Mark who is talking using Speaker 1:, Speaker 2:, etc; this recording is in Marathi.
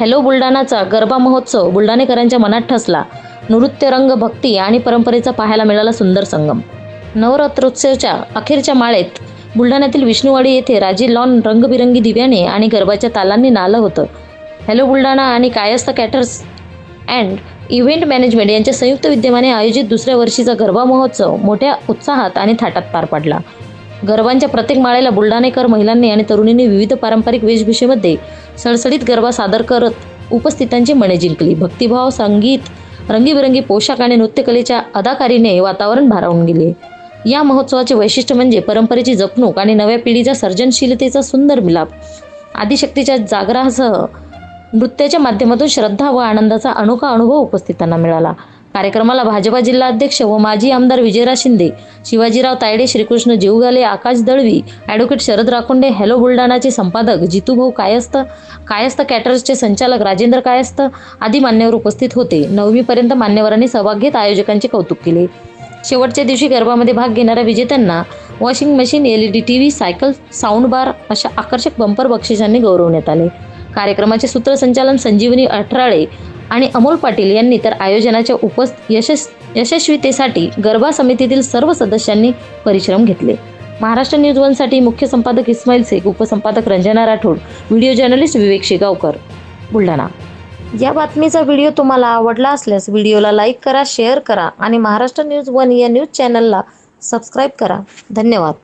Speaker 1: हॅलो बुलढाणाचा गरबा महोत्सव बुलढाणेकरांच्या मनात ठसला. नृत्य रंग भक्ती आणि परंपरेचा पाहायला मिळाला सुंदर संगम. नवरात्रोत्सवच्या अखेरच्या माळेत बुलढाण्यातील विष्णुवाडी येथे राजी लॉन रंगबिरंगी दिव्याने आणि गरबाच्या तालांनी नालं होतं. हॅलो बुलढाणा आणि Kayasth caters and event management यांच्या संयुक्त विद्यमाने आयोजित दुसऱ्या वर्षीचा गरबा महोत्सव मोठ्या उत्साहात आणि थाटात पार पडला. गरबांच्या प्रत्येक माळेला बुलढाणेकर महिलांनी आणि तरुणींनी विविध पारंपरिक वेशभूषेमध्ये सळसळीत गरबा सादर करत उपस्थितांची मने जिंकली. भक्तिभाव संगीत रंगीबिरंगी पोशाख आणि नृत्यकलेच्या अदाकारीने वातावरण भारावून गेले. या महोत्सवाचे वैशिष्ट्य म्हणजे परंपरेची जपणूक आणि नव्या पिढीच्या सर्जनशीलतेचा सुंदर मिलाप. आदिशक्तीच्या जागरासह नृत्याच्या माध्यमातून श्रद्धा व आनंदाचा अनोखा अनुभव उपस्थितांना मिळाला. कार्यक्रमाला भाजपा जिल्हा अध्यक्ष व माजी आमदार विजयराज शिंदे शिवाजीराव तायडे श्रीकृष्ण जीवगाले आकाश दळवी ॲडव्होकेट शरद राखोंडे हॅलो बुलढाणाचे संपादक जितूभाऊ कायस्थ कायस्थ कॅटर्सचे संचालक राजेंद्र कायस्थ आदी मान्यवर उपस्थित होते. नवमीपर्यंत मान्यवरांनी सहभाग घेत आयोजकांचे कौतुक केले. शेवटच्या दिवशी गरबामध्ये भाग घेणाऱ्या विजेत्यांना washing machine L E D T V cycle sound bar अशा आकर्षक बंपर बक्षिसांनी गौरवण्यात आले. कार्यक्रमाचे सूत्रसंचालन संजीवनी अठराळे आणि अमोल पाटील यांनी तर आयोजनाच्या उपस यशस् यशस्वीतेसाठी गरबा समितीतील सर्व सदस्यांनी परिश्रम घेतले. महाराष्ट्र न्यूज वनसाठी मुख्य संपादक इस्माईल शेख उपसंपादक रंजना राठोड व्हिडिओ जर्नलिस्ट विवेक शेगावकर. बुलढाणा. या बातमीचा व्हिडिओ तुम्हाला आवडला असल्यास व्हिडिओला लाईक करा शेअर करा आणि महाराष्ट्र न्यूज वन या न्यूज चॅनलला सबस्क्राईब करा. धन्यवाद.